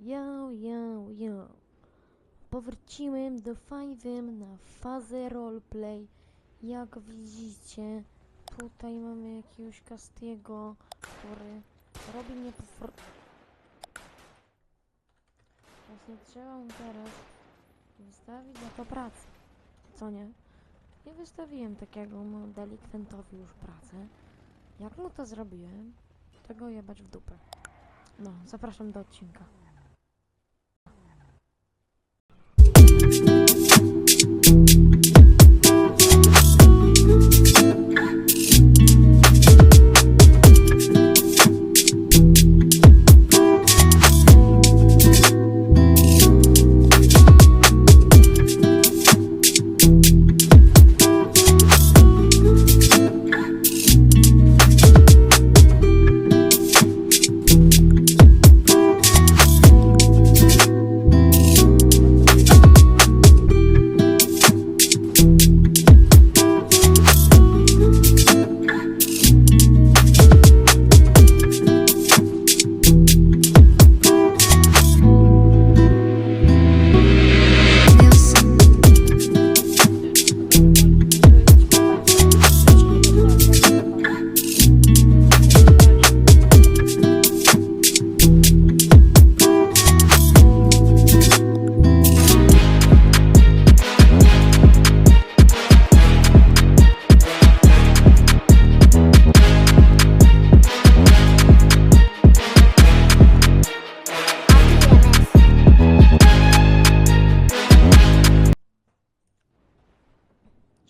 Yo, yo, yo. Powróciłem do Five'em na fazę roleplay. Jak widzicie, tutaj mamy jakiegoś Castiego, który robi mnie po Właśnie trzeba mu teraz wystawić za to pracę. Co nie? Nie wystawiłem takiego delikwentowi już pracę. Jak mu to zrobiłem, tego jebać w dupę. No, zapraszam do odcinka. Thank you.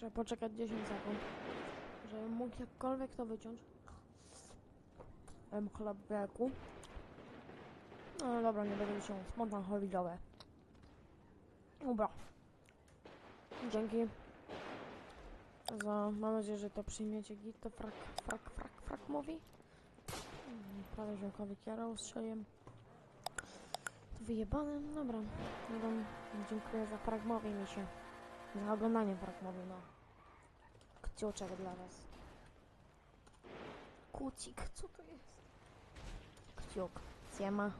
Trzeba poczekać 10 sekund, żebym mógł jakkolwiek to wyciąć. Em chleb w wielku. No dobra, nie będę się spontan holidowe. Dobra. Dzięki. Za, mam nadzieję, że to przyjmiecie git, to frak, frak, frak, frak mówi. Mm, Prawie ziomkowi kierę ustrzeliłem. To wyjebane, dobra. No dziękuję za fragmowi mi się. Za oglądanie fragmowi, no. Kciuczek dla was. Kucik, co to jest? Kciuk. Siema.